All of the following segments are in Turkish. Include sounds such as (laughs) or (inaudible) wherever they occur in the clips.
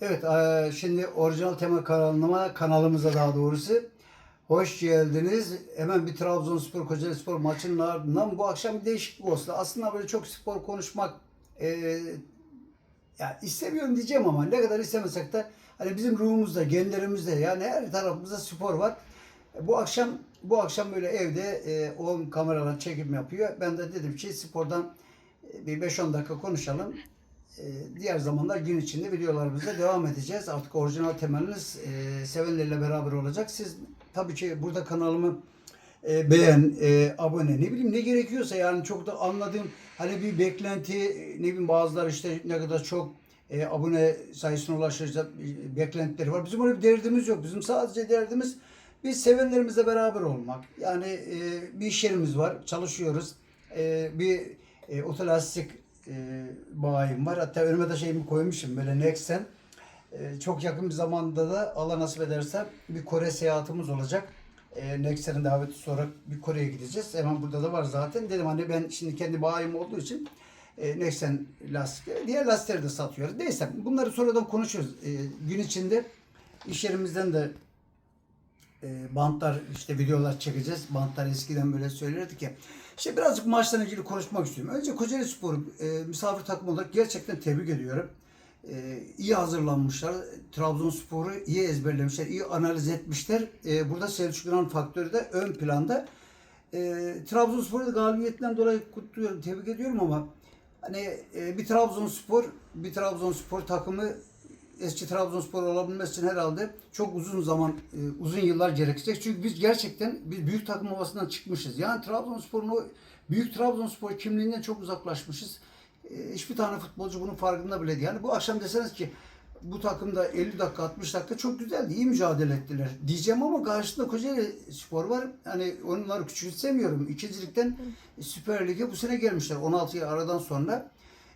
Evet, eee, şimdi orijinal tema kanalıma, kanalımıza daha doğrusu hoş geldiniz. Hemen bir Trabzonspor Kocaeli Spor maçının ardından bu akşam bir değişiklik olsun. Aslında böyle çok spor konuşmak eee ya istemiyorum diyeceğim ama ne kadar istemesek de hani bizim ruhumuzda, genlerimizde yani her tarafımızda spor var. E, Bu akşam bu akşam böyle evde e, o kameralar çekim yapıyor. Ben de dedim ki spordan e, bir 5-10 dakika konuşalım. E, diğer zamanlar gün içinde videolarımıza devam edeceğiz. Artık orijinal temeliniz e, sevenlerle beraber olacak. Siz tabii ki burada kanalımı e, beğen, e, abone ne bileyim ne gerekiyorsa yani çok da anladığım hani bir beklenti ne bileyim bazıları işte ne kadar çok e, abone sayısına ulaşacak e, beklentileri var. Bizim öyle bir derdimiz yok. Bizim sadece derdimiz biz sevenlerimizle beraber olmak. Yani e, bir iş yerimiz var, çalışıyoruz. E, bir e, otolastik e, bayim var. Hatta önüme de şeyimi koymuşum böyle Nexen. E, çok yakın bir zamanda da Allah nasip ederse bir Kore seyahatimiz olacak. E, Nexen'in daveti sonra bir Kore'ye gideceğiz. Hemen burada da var zaten. Dedim hani ben şimdi kendi bayim olduğu için e, Nexen lastikleri, diğer lastikleri de satıyoruz. Neyse bunları sonradan konuşuruz. E, gün içinde iş yerimizden de e, bantlar işte videolar çekeceğiz. Bantlar eskiden böyle söylerdik ya. İşte birazcık maçla ilgili konuşmak istiyorum. Önce Kocaeli Spor'u e, misafir takım olarak gerçekten tebrik ediyorum. E, iyi hazırlanmışlar. Trabzonspor'u iyi ezberlemişler, iyi analiz etmişler. E, burada Selçuk İnan faktörü de ön planda. E, Trabzonspor'u da galibiyetinden dolayı kutluyorum, tebrik ediyorum ama hani e, bir Trabzonspor, bir Trabzonspor takımı eski Trabzonspor olabilmesi için herhalde çok uzun zaman, e, uzun yıllar gerekecek. Çünkü biz gerçekten biz büyük takım havasından çıkmışız. Yani Trabzonspor'un o büyük Trabzonspor kimliğinden çok uzaklaşmışız. E, hiçbir tane futbolcu bunun farkında bile değil. Yani bu akşam deseniz ki bu takımda 50 dakika 60 dakika çok güzeldi. iyi mücadele ettiler. Diyeceğim ama karşısında Kocaeli Spor var. Hani onları küçümsemiyorum. İkincilikten Süper Lig'e bu sene gelmişler 16 yıl aradan sonra.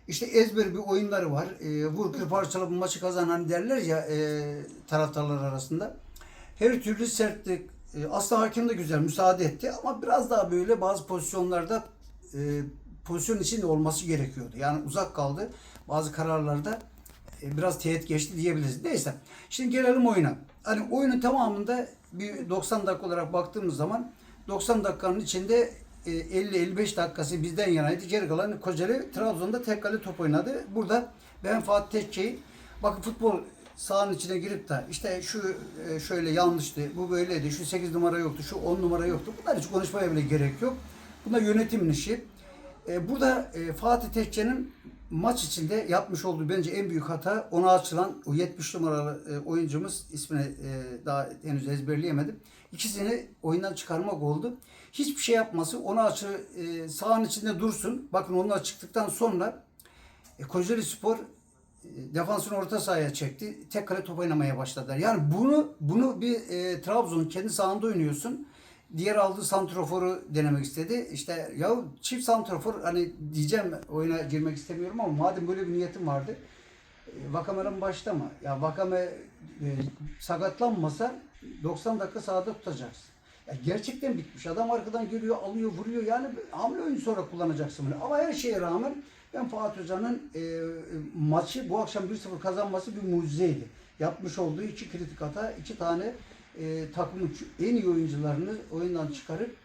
İşte ezber bir oyunları var. E, vur kır parçala bu maçı kazan hani derler ya e, taraftarlar arasında. Her türlü sertlik. E, aslında hakem de güzel müsaade etti ama biraz daha böyle bazı pozisyonlarda e, pozisyon içinde olması gerekiyordu. Yani uzak kaldı. Bazı kararlarda e, biraz teğet geçti diyebiliriz. Neyse. Şimdi gelelim oyuna. Hani oyunun tamamında bir 90 dakika olarak baktığımız zaman 90 dakikanın içinde 50-55 dakikası bizden yanaydı. Geri kalan Kocaeli Trabzon'da tek kale top oynadı. Burada ben Fatih Tekke'yi bakın futbol sahanın içine girip de işte şu e, şöyle yanlıştı, bu böyleydi, şu 8 numara yoktu, şu 10 numara yoktu. Bunlar hiç konuşmaya bile gerek yok. Bunlar yönetimin işi. E, burada e, Fatih Tekke'nin maç içinde yapmış olduğu bence en büyük hata ona açılan o 70 numaralı e, oyuncumuz ismini e, daha henüz ezberleyemedim. İkisini oyundan çıkarmak oldu. Hiçbir şey yapması ona açı e, sahanın içinde dursun. Bakın onlar çıktıktan sonra e, Kocaeli Spor e, defansını orta sahaya çekti. Tek kale top oynamaya başladılar. Yani bunu bunu bir e, Trabzon'un kendi sahanda oynuyorsun. Diğer aldığı santroforu denemek istedi. İşte ya çift santrofor hani diyeceğim oyuna girmek istemiyorum ama madem böyle bir niyetim vardı. e, başta mı? Ya Vakame e, sakatlanmasa 90 dakika sahada tutacaksın. Ya gerçekten bitmiş. Adam arkadan geliyor, alıyor, vuruyor. Yani hamle oyunu sonra kullanacaksın bunu. Ama her şeye rağmen ben Fatih Hoca'nın e, maçı bu akşam 1-0 kazanması bir mucizeydi. Yapmış olduğu iki kritik hata, iki tane e, takımın en iyi oyuncularını oyundan çıkarıp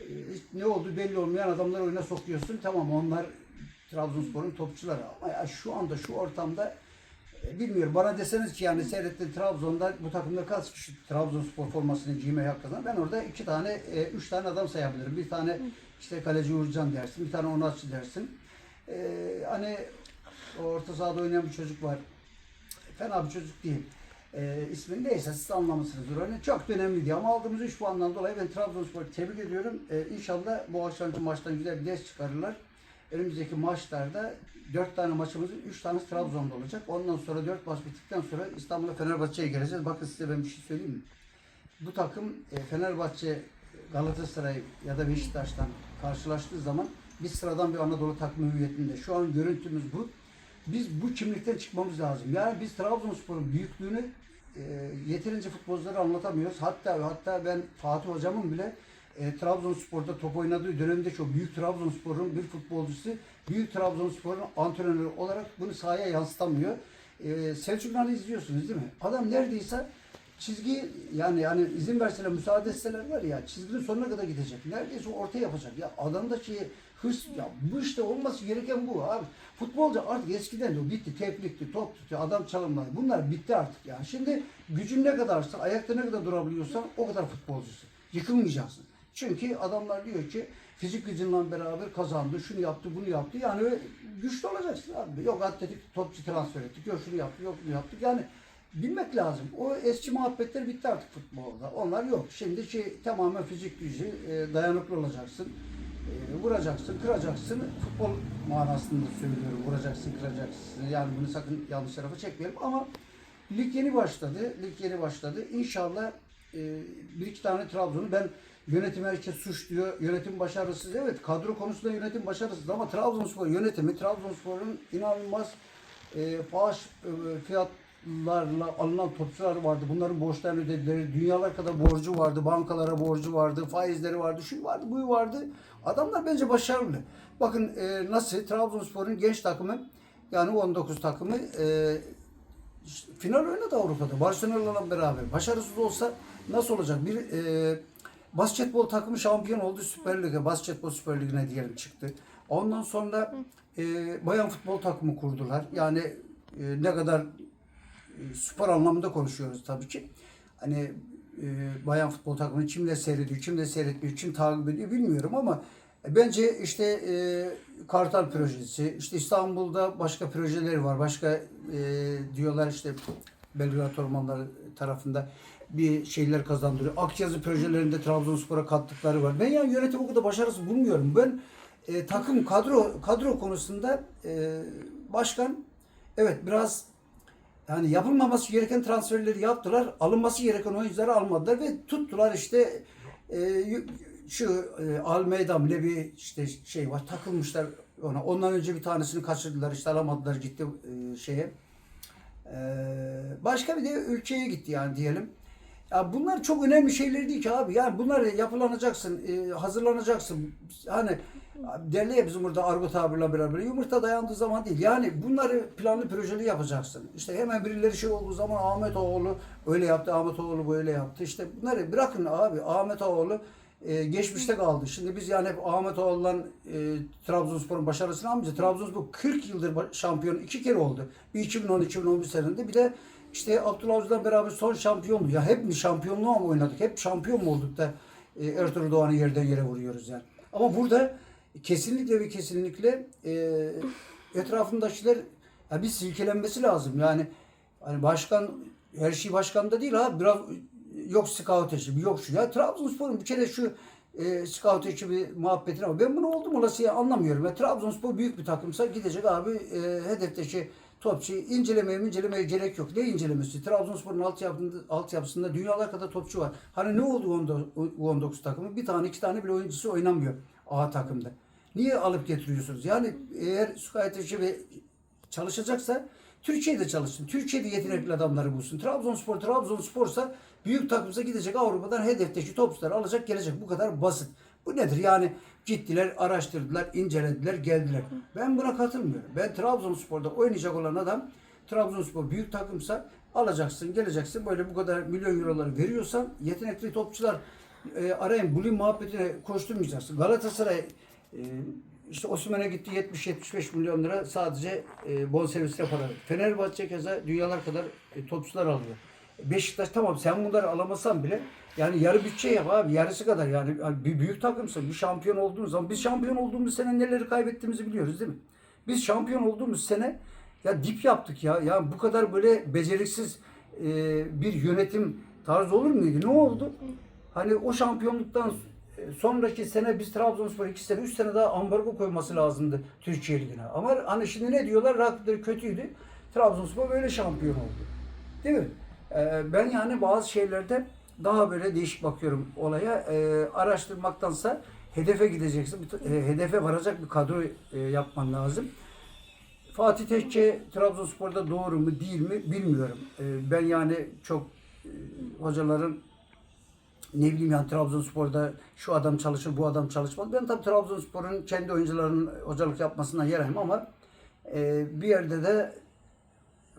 e, ne oldu belli olmayan adamları oyuna sokuyorsun. Tamam onlar Trabzonspor'un topçuları ama ya şu anda şu ortamda e, bilmiyorum bana deseniz ki yani seyrettiğin Trabzon'da bu takımda kaç kişi Trabzonspor formasını giymeye hak kazanır? Ben orada iki tane, e, üç tane adam sayabilirim. Bir tane işte kaleci Uğurcan dersin, bir tane Onatçı dersin. E, hani orta sahada oynayan bir çocuk var. Fena bir çocuk değil. E, ismini neyse siz anlamışsınızdır. Öyle çok da önemli değil ama aldığımız 3 puandan dolayı ben Trabzonspor'u tebrik ediyorum. E, inşallah bu akşamki maçtan güzel bir ders çıkarırlar. Önümüzdeki maçlarda 4 tane maçımızın 3 tanesi Trabzon'da olacak. Ondan sonra 4 maç bittikten sonra İstanbul'a Fenerbahçe'ye geleceğiz. Bakın size ben bir şey söyleyeyim mi? Bu takım e, Fenerbahçe, Galatasaray ya da Beşiktaş'tan karşılaştığı zaman biz sıradan bir Anadolu takımı hüviyetinde. Şu an görüntümüz bu. Biz bu kimlikten çıkmamız lazım. Yani biz Trabzonspor'un büyüklüğünü e, yeterince futbolculara anlatamıyoruz. Hatta hatta ben Fatih hocamın bile e, Trabzonspor'da top oynadığı dönemde o büyük Trabzonspor'un bir futbolcusu, büyük Trabzonspor'un antrenörü olarak bunu sahaya yansıtamıyor. e, Selçuk İnan'ı izliyorsunuz değil mi? Adam neredeyse çizgi yani yani izin verseler müsaade etseler var ya çizginin sonuna kadar gidecek. Neredeyse orta yapacak. Ya adamdaki hırs ya bu işte olması gereken bu abi. Futbolcu artık eskiden de bitti. Teplikti, top tutuyor, adam çalımlar. Bunlar bitti artık yani. Şimdi gücün ne kadarsa, ayakta ne kadar durabiliyorsan o kadar futbolcusun. Yıkılmayacaksın. Çünkü adamlar diyor ki fizik gücünle beraber kazandı, şunu yaptı, bunu yaptı. Yani güçlü olacaksın abi. Yok atletik topçu transfer ettik, yok şunu yaptık, yok bunu yaptık. Yani bilmek lazım. O eski muhabbetler bitti artık futbolda. Onlar yok. Şimdiki tamamen fizik gücü, e, dayanıklı olacaksın. E, vuracaksın, kıracaksın. Futbol manasında söylüyorum. Vuracaksın, kıracaksın. Yani bunu sakın yanlış tarafa çekmeyelim ama lig yeni başladı. Lig yeni başladı. İnşallah e, bir iki tane Trabzon'u ben yönetim herkes suç diyor. Yönetim başarısız. Evet kadro konusunda yönetim başarısız ama Trabzonspor yönetimi Trabzonspor'un inanılmaz e, fahiş e, fiyatlarla alınan topçular vardı. Bunların borçlarını ödediler. Dünyalar kadar borcu vardı. Bankalara borcu vardı. Faizleri vardı. Şu vardı, bu vardı. Adamlar bence başarılı. Bakın e, nasıl Trabzonspor'un genç takımı yani 19 takımı e, final oynadı Avrupa'da. Barcelona'la beraber. Başarısız olsa nasıl olacak? Bir e, basketbol takımı şampiyon oldu Süper Lig'e. Basketbol Süper Ligi'ne diyelim çıktı. Ondan sonra e, bayan futbol takımı kurdular. Yani e, ne kadar e, spor anlamında konuşuyoruz tabii ki. Hani e, bayan futbol takımını kimle seyrediyor, kimle seyretmiyor, kim takip ediyor bilmiyorum ama bence işte e, Kartal projesi, işte İstanbul'da başka projeleri var. Başka e, diyorlar işte Belgrad Ormanları tarafında bir şeyler kazandırıyor. Akyazı projelerinde Trabzonspor'a kattıkları var. Ben yani yönetim o kadar başarısız bulmuyorum. Ben e, takım kadro kadro konusunda e, başkan evet biraz yani yapılmaması gereken transferleri yaptılar. Alınması gereken oyuncuları almadılar ve tuttular işte e, şu e, Almeida bile bir işte şey var takılmışlar ona. Ondan önce bir tanesini kaçırdılar işte alamadılar gitti e, şeye. E, başka bir de ülkeye gitti yani diyelim. Ya bunlar çok önemli şeyler değil ki abi. Yani bunlar yapılanacaksın, e, hazırlanacaksın. Hani derler ya bizim burada argo tabirle beraber yumurta dayandığı zaman değil. Yani bunları planlı projeli yapacaksın. İşte hemen birileri şey olduğu zaman Ahmet Oğlu öyle yaptı, Ahmet Oğlu böyle yaptı. İşte bunları bırakın abi. Ahmet Oğlu e, geçmişte kaldı. Şimdi biz yani hep Ahmet Oğlu'ndan e, Trabzonspor'un başarısını almayacağız. Trabzonspor 40 yıldır şampiyon iki kere oldu. Bir 2010-2011 senesinde bir de işte Abdullah Avcı'dan beraber son şampiyonlu. Ya hep mi şampiyonluğa mı oynadık? Hep şampiyon mu olduk da e, Ertuğrul Doğan'ı yerden yere vuruyoruz yani. Ama burada kesinlikle ve kesinlikle e, etrafındakiler ya bir silkelenmesi lazım. Yani hani başkan her şey başkanda değil ha biraz yok scout ekibi yok şu ya Trabzonspor'un bir kere şu e, scout ekibi muhabbetine ama ben bunu oldum olası anlamıyorum. Ya Trabzonspor büyük bir takımsa gidecek abi e, hedefteki topçu incelemeye incelemeye gerek yok. Ne incelemesi? Trabzonspor'un altyapısında, altyapısında dünyalar kadar topçu var. Hani ne oldu o 19 takımı? Bir tane iki tane bile oyuncusu oynamıyor A takımda. Niye alıp getiriyorsunuz? Yani eğer scout ekibi çalışacaksa Türkiye'de çalışsın. Türkiye'de yetenekli adamları bulsun. Trabzonspor Trabzonspor'sa büyük takımsa gidecek Avrupa'dan hedefteki topçuları alacak gelecek. Bu kadar basit. Bu nedir? Yani gittiler, araştırdılar, incelediler, geldiler. Ben buna katılmıyorum. Ben Trabzonspor'da oynayacak olan adam Trabzonspor büyük takımsa alacaksın, geleceksin. Böyle bu kadar milyon euroları veriyorsan yetenekli topçular e, arayın bulayım muhabbetine koşturmayacaksın. Galatasaray e, işte Osman'a gitti 70-75 milyon lira sadece e, bonservisle para. Fenerbahçe keza dünyalar kadar e, topçular alıyor. Beşiktaş tamam sen bunları alamasan bile yani yarı bütçe yap abi yarısı kadar yani bir büyük takımsın bir şampiyon olduğumuz zaman biz şampiyon olduğumuz sene neleri kaybettiğimizi biliyoruz değil mi? Biz şampiyon olduğumuz sene ya dip yaptık ya ya bu kadar böyle beceriksiz e, bir yönetim tarzı olur muydu? Ne oldu? Hani o şampiyonluktan e, sonraki sene biz Trabzonspor 2 sene 3 sene daha ambargo koyması lazımdı Türkiye Ligi'ne. Ama hani şimdi ne diyorlar? Rakipleri kötüydü. Trabzonspor böyle şampiyon oldu. Değil mi? Ee, ben yani bazı şeylerde daha böyle değişik bakıyorum olaya. Ee, araştırmaktansa hedefe gideceksin. e, hedefe varacak bir kadro e, yapman lazım. Fatih Tekke Trabzonspor'da doğru mu değil mi bilmiyorum. Ee, ben yani çok e, hocaların ne bileyim yani Trabzonspor'da şu adam çalışır bu adam çalışmaz. Ben tabii Trabzonspor'un kendi oyuncularının hocalık yapmasına yarayım ama bir yerde de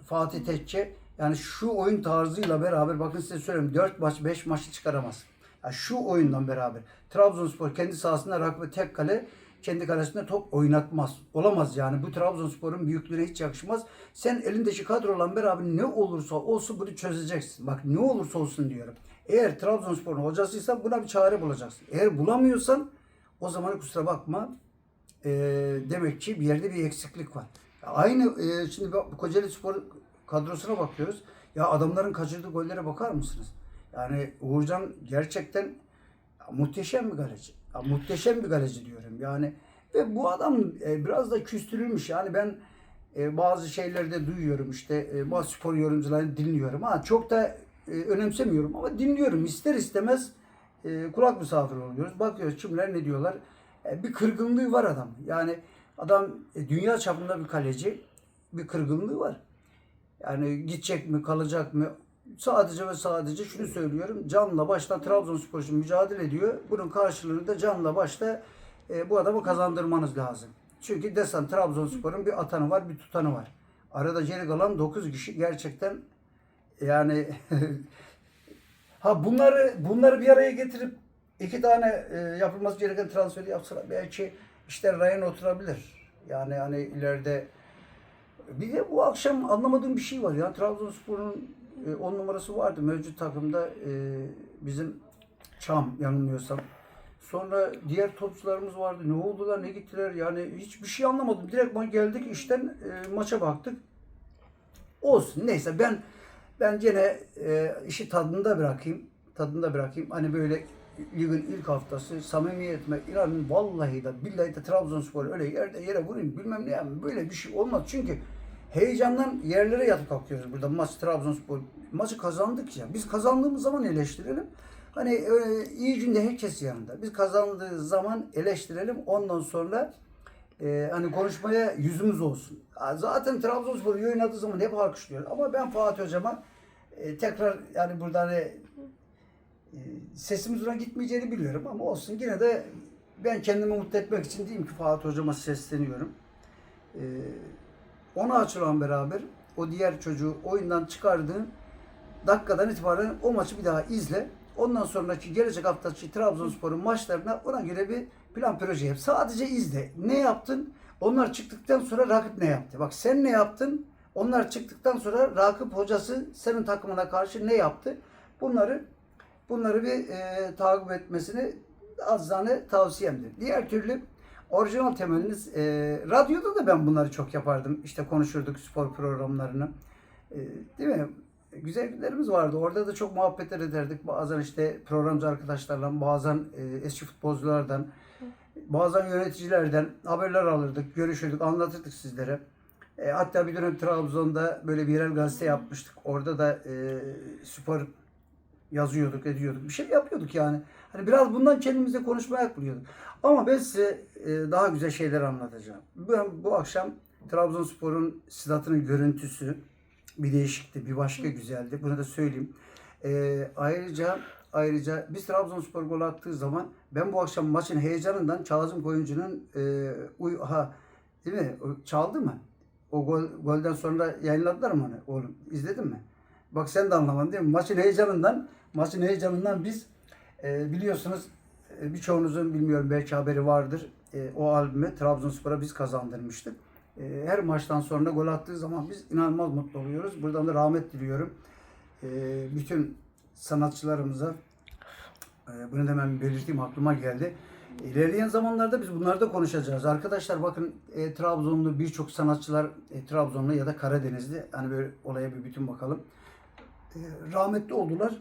Fatih Tekke yani şu oyun tarzıyla beraber bakın size söyleyeyim 4 maç 5 maçı çıkaramaz. Ya şu oyundan beraber Trabzonspor kendi sahasında rakibe tek kale kendi kalesinde top oynatmaz. Olamaz yani. Bu Trabzonspor'un büyüklüğüne hiç yakışmaz. Sen elindeki kadrolan beraber ne olursa olsun bunu çözeceksin. Bak ne olursa olsun diyorum. Eğer Trabzonspor'un hocasıysan buna bir çare bulacaksın. Eğer bulamıyorsan o zaman kusura bakma e, demek ki bir yerde bir eksiklik var. Aynı e, şimdi Kocaeli Spor kadrosuna bakıyoruz. Ya adamların kaçırdığı gollere bakar mısınız? Yani Uğurcan gerçekten muhteşem bir kaleci. Ya, muhteşem bir kaleci diyorum. Yani ve bu adam e, biraz da küstürülmüş. Yani ben e, bazı şeylerde duyuyorum işte e, bazı spor yorumcularını dinliyorum. Ha çok da e, önemsemiyorum ama dinliyorum. İster istemez e, kulak misafiri oluyoruz. Bakıyoruz kimler ne diyorlar. E, bir kırgınlığı var adam. Yani adam e, dünya çapında bir kaleci. Bir kırgınlığı var. Yani gidecek mi, kalacak mı? Sadece ve sadece şunu söylüyorum. Canla başla Trabzonspor için mücadele ediyor. Bunun karşılığını da canla başla e, bu adamı kazandırmanız lazım. Çünkü desen Trabzonspor'un bir atanı var, bir tutanı var. Arada geri kalan 9 kişi gerçekten yani (laughs) ha bunları bunları bir araya getirip iki tane e, yapılması gereken transferi yapsalar belki işler rayına oturabilir. Yani hani ileride bir de bu akşam anlamadığım bir şey var ya. Trabzonspor'un 10 numarası vardı mevcut takımda e, bizim Çam yanılmıyorsam. Sonra diğer topçularımız vardı. Ne oldular, ne gittiler? Yani hiçbir şey anlamadım. Direkt geldik işten e, maça baktık. Olsun. Neyse ben ben gene e, işi tadında bırakayım. Tadında bırakayım. Hani böyle ligin ilk haftası samimiyetime inanın vallahi de billahi de Trabzonspor öyle yerde yere vurayım bilmem ne yani böyle bir şey olmaz. Çünkü heyecandan yerlere yatıp kalkıyoruz burada maç Trabzonspor. Maçı kazandık ya. Biz kazandığımız zaman eleştirelim. Hani e, iyi günde herkes yanında. Biz kazandığı zaman eleştirelim. Ondan sonra e, hani konuşmaya yüzümüz olsun. Zaten Trabzonspor oynadığı zaman hep alkışlıyor. Ama ben Fatih Hocam'a e, tekrar yani burada hani e, sesimin ona gitmeyeceğini biliyorum ama olsun yine de ben kendimi mutlu etmek için diyeyim ki Fatih Hocam'a sesleniyorum. E, ona açılan beraber o diğer çocuğu oyundan çıkardığın dakikadan itibaren o maçı bir daha izle. Ondan sonraki gelecek haftaki Trabzonspor'un maçlarına ona göre bir plan proje yap. Sadece izle. Ne yaptın? Onlar çıktıktan sonra rakip ne yaptı? Bak sen ne yaptın? Onlar çıktıktan sonra rakip hocası senin takımına karşı ne yaptı? Bunları bunları bir e, takip etmesini azizane tavsiyemdir. Diğer türlü orijinal temeliniz e, radyoda da ben bunları çok yapardım. İşte konuşurduk spor programlarını. E, değil mi? Güzel günlerimiz vardı. Orada da çok muhabbetler ederdik. Bazen işte programcı arkadaşlarla, bazen e, eski futbolculardan, bazen yöneticilerden haberler alırdık, görüşürdük, anlatırdık sizlere. E, hatta bir dönem Trabzon'da böyle bir yerel gazete yapmıştık. Orada da e, spor yazıyorduk, ediyorduk. Bir şey yapıyorduk yani. Hani biraz bundan kendimize konuşmaya buluyorduk. Ama ben size e, daha güzel şeyler anlatacağım. Ben bu akşam Trabzonspor'un sidatının görüntüsü bir değişikti, bir başka güzeldi. Bunu da söyleyeyim. E, ayrıca ayrıca biz Trabzonspor gol attığı zaman ben bu akşam maçın heyecanından Kazım Koyuncu'nun e, uy ha değil mi? O çaldı mı? O gol, golden sonra yayınladılar mı onu oğlum? İzledin mi? Bak sen de anlamadın değil mi? Maçın heyecanından maçın heyecanından biz e, biliyorsunuz birçoğunuzun bilmiyorum belki haberi vardır. E, o albümü Trabzonspor'a biz kazandırmıştık. E, her maçtan sonra gol attığı zaman biz inanılmaz mutlu oluyoruz. Buradan da rahmet diliyorum. E, bütün sanatçılarımıza e, bunu da hemen belirteyim aklıma geldi. İlerleyen zamanlarda biz bunları da konuşacağız. Arkadaşlar bakın e, Trabzonlu birçok sanatçılar e, Trabzonlu ya da Karadenizli hani böyle olaya bir bütün bakalım. E, rahmetli oldular.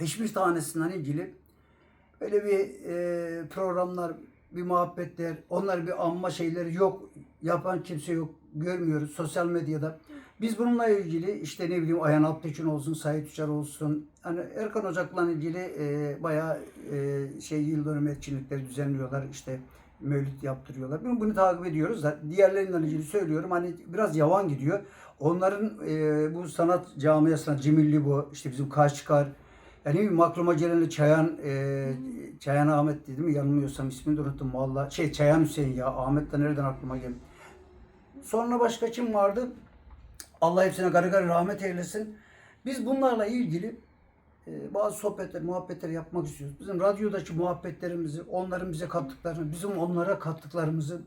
Hiçbir tanesinden ilgili böyle bir e, programlar, bir muhabbetler, onlar bir anma şeyleri yok. Yapan kimse yok. Görmüyoruz sosyal medyada. Biz bununla ilgili işte ne bileyim Ayhan Alptekin olsun, Sait Uçar olsun. Hani Erkan Ocak'la ilgili e, bayağı e, şey yıl dönümü etkinlikleri düzenliyorlar. İşte mevlüt yaptırıyorlar. Bunu, bunu takip ediyoruz da diğerlerinden ilgili söylüyorum. Hani biraz yavan gidiyor. Onların e, bu sanat camiasına Cimilli bu, işte bizim Kaşkar, yani aklıma gelen Çayan, e, Çayan Ahmet değil mi? Yanılmıyorsam ismini de unuttum valla. Şey Çayan Hüseyin ya. Ahmet de nereden aklıma geldi. Sonra başka kim vardı? Allah hepsine garı garı rahmet eylesin. Biz bunlarla ilgili e, bazı sohbetler, muhabbetler yapmak istiyoruz. Bizim radyodaki muhabbetlerimizi, onların bize kattıklarını, bizim onlara kattıklarımızı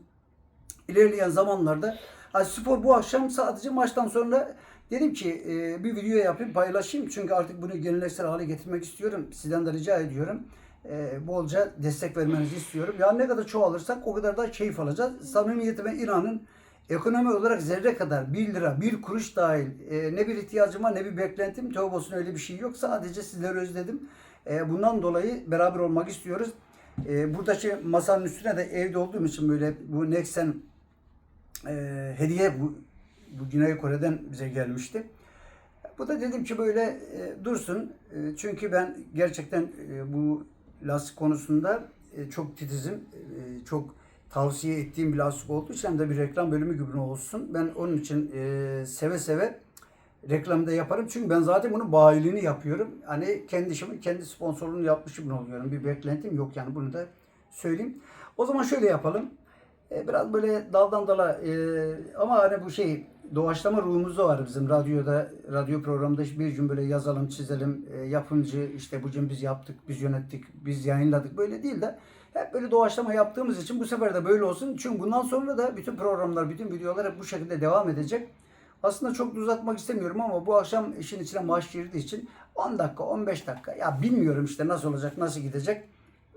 ilerleyen zamanlarda ha, spor bu akşam sadece maçtan sonra dedim ki e, bir video yapayım paylaşayım. Çünkü artık bunu geleneksel hale getirmek istiyorum. Sizden de rica ediyorum. E, bolca destek vermenizi istiyorum. Yani ne kadar çoğalırsak o kadar da keyif alacağız. Samimiyetime inanın. Ekonomi olarak zerre kadar 1 lira, 1 kuruş dahil e, ne bir ihtiyacım var ne bir beklentim. Tövbe olsun öyle bir şey yok. Sadece sizleri özledim. E, bundan dolayı beraber olmak istiyoruz. E, buradaki masanın üstüne de evde olduğum için böyle bu Nexen e, hediye bu, bu Güney Kore'den bize gelmişti. Bu da dedim ki böyle e, dursun. E, çünkü ben gerçekten e, bu lastik konusunda e, çok titizim. E, çok tavsiye ettiğim bir lastik olduğu için de bir reklam bölümü gibi olsun. Ben onun için e, seve seve reklamda yaparım. Çünkü ben zaten bunun bayiliğini yapıyorum. Hani kendi işimin kendi sponsorluğunu yapmışım oluyorum. Bir beklentim yok yani bunu da söyleyeyim. O zaman şöyle yapalım. E, biraz böyle daldan dala e, ama hani bu şey doğaçlama ruhumuzda var bizim radyoda radyo programında bir gün böyle yazalım çizelim e, yapımcı işte bugün biz yaptık biz yönettik biz yayınladık böyle değil de hep böyle doğaçlama yaptığımız için bu sefer de böyle olsun. Çünkü bundan sonra da bütün programlar, bütün videolar hep bu şekilde devam edecek. Aslında çok da uzatmak istemiyorum ama bu akşam işin içine maaş girdiği için 10 dakika, 15 dakika ya bilmiyorum işte nasıl olacak, nasıl gidecek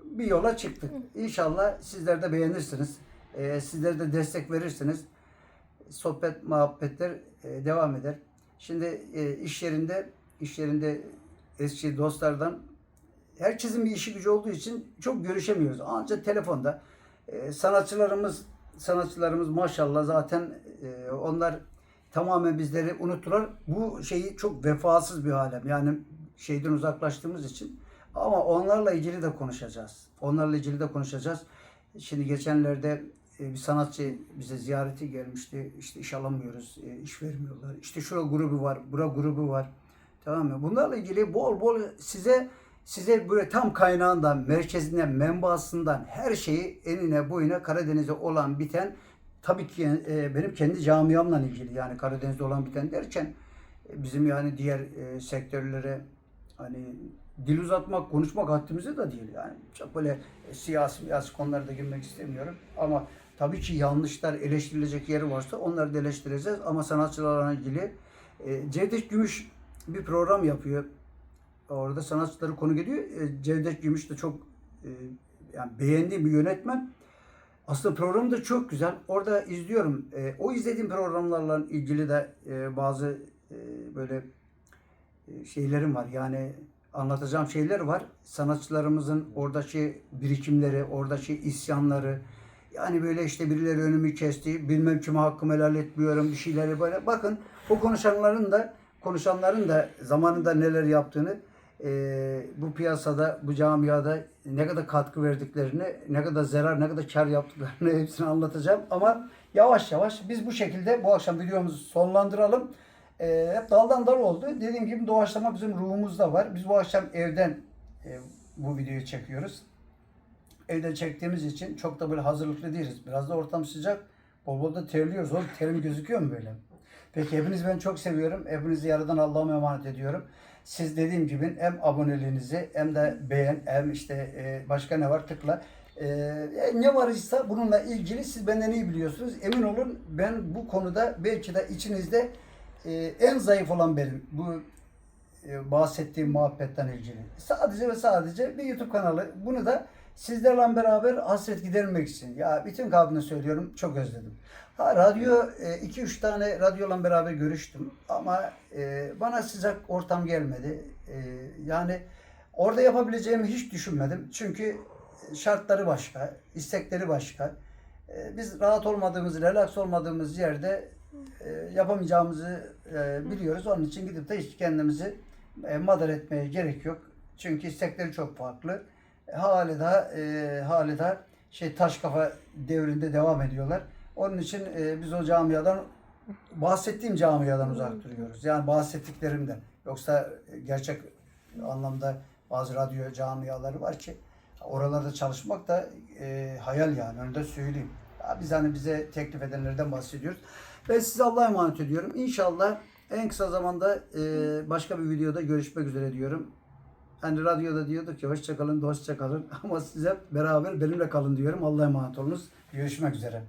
bir yola çıktık. İnşallah sizler de beğenirsiniz. Ee, sizler de destek verirsiniz. Sohbet, muhabbetler e, devam eder. Şimdi e, iş yerinde iş yerinde eski dostlardan herkesin bir işi gücü olduğu için çok görüşemiyoruz. Ancak telefonda e, sanatçılarımız sanatçılarımız maşallah zaten e, onlar tamamen bizleri unuttular. Bu şeyi çok vefasız bir alem. Yani şeyden uzaklaştığımız için. Ama onlarla ilgili de konuşacağız. Onlarla ilgili de konuşacağız. Şimdi geçenlerde e, bir sanatçı bize ziyareti gelmişti. İşte iş alamıyoruz, e, iş vermiyorlar. İşte şura grubu var, bura grubu var. Tamam mı? Bunlarla ilgili bol bol size size böyle tam kaynağından, merkezinden, menbaasından her şeyi enine boyuna Karadeniz'e olan biten tabii ki e, benim kendi camiamla ilgili yani Karadeniz'de olan biten derken e, bizim yani diğer e, sektörlere hani dil uzatmak, konuşmak haddimize de değil yani. Çok böyle e, siyasi siyasi konulara da girmek istemiyorum ama tabii ki yanlışlar eleştirilecek yeri varsa onları da eleştireceğiz ama sanatçılarla ilgili e, Cevdet Gümüş bir program yapıyor. Orada sanatçıları konu geliyor. E, Cevdet Gümüş de çok e, yani beğendiğim bir yönetmen. Aslında program da çok güzel. Orada izliyorum. E, o izlediğim programlarla ilgili de e, bazı e, böyle e, şeylerim var. Yani anlatacağım şeyler var. Sanatçılarımızın oradaki birikimleri, oradaki isyanları, yani böyle işte birileri önümü kesti, bilmem kime hakkımı helal etmiyorum bir şeyleri böyle. Bakın o konuşanların da konuşanların da zamanında neler yaptığını e, bu piyasada, bu camiada ne kadar katkı verdiklerini, ne kadar zarar, ne kadar kar yaptıklarını (laughs) hepsini anlatacağım. Ama yavaş yavaş biz bu şekilde bu akşam videomuzu sonlandıralım. E, hep daldan dal oldu. Dediğim gibi doğaçlama bizim ruhumuzda var. Biz bu akşam evden e, bu videoyu çekiyoruz. Evde çektiğimiz için çok da böyle hazırlıklı değiliz. Biraz da ortam sıcak. Bol bol da terliyoruz. Oğlum terim gözüküyor mu böyle? Peki hepiniz ben çok seviyorum. Hepinizi yaradan Allah'a emanet ediyorum. Siz dediğim gibi hem aboneliğinizi hem de beğen hem işte e, başka ne var tıkla. E, ne varsa bununla ilgili siz benden iyi biliyorsunuz. Emin olun ben bu konuda belki de içinizde e, en zayıf olan benim. Bu e, bahsettiğim muhabbetten ilgili. Sadece ve sadece bir YouTube kanalı. Bunu da sizlerle beraber hasret gidermek için. Ya bütün kalbimle söylüyorum çok özledim. Ha radyo 2-3 tane radyoyla beraber görüştüm ama e, bana sıcak ortam gelmedi. E, yani orada yapabileceğimi hiç düşünmedim. Çünkü şartları başka, istekleri başka. E, biz rahat olmadığımız, relax olmadığımız yerde e, yapamayacağımızı e, biliyoruz. Onun için gidip de hiç kendimizi e, madar etmeye gerek yok. Çünkü istekleri çok farklı. Hali da e, hali da şey taş kafa devrinde devam ediyorlar. Onun için e, biz o camiadan bahsettiğim camiadan uzak duruyoruz. Yani bahsettiklerimden. Yoksa e, gerçek anlamda bazı radyo camiaları var ki oralarda çalışmak da e, hayal yani. Da söyleyeyim. Ya biz hani bize teklif edenlerden bahsediyoruz. Ben size Allah'a emanet ediyorum. İnşallah en kısa zamanda e, başka bir videoda görüşmek üzere diyorum. Hani radyoda diyorduk ki hoşça kalın, dostça kalın (laughs) ama size beraber benimle kalın diyorum. Allah'a emanet olunuz. Görüşmek üzere.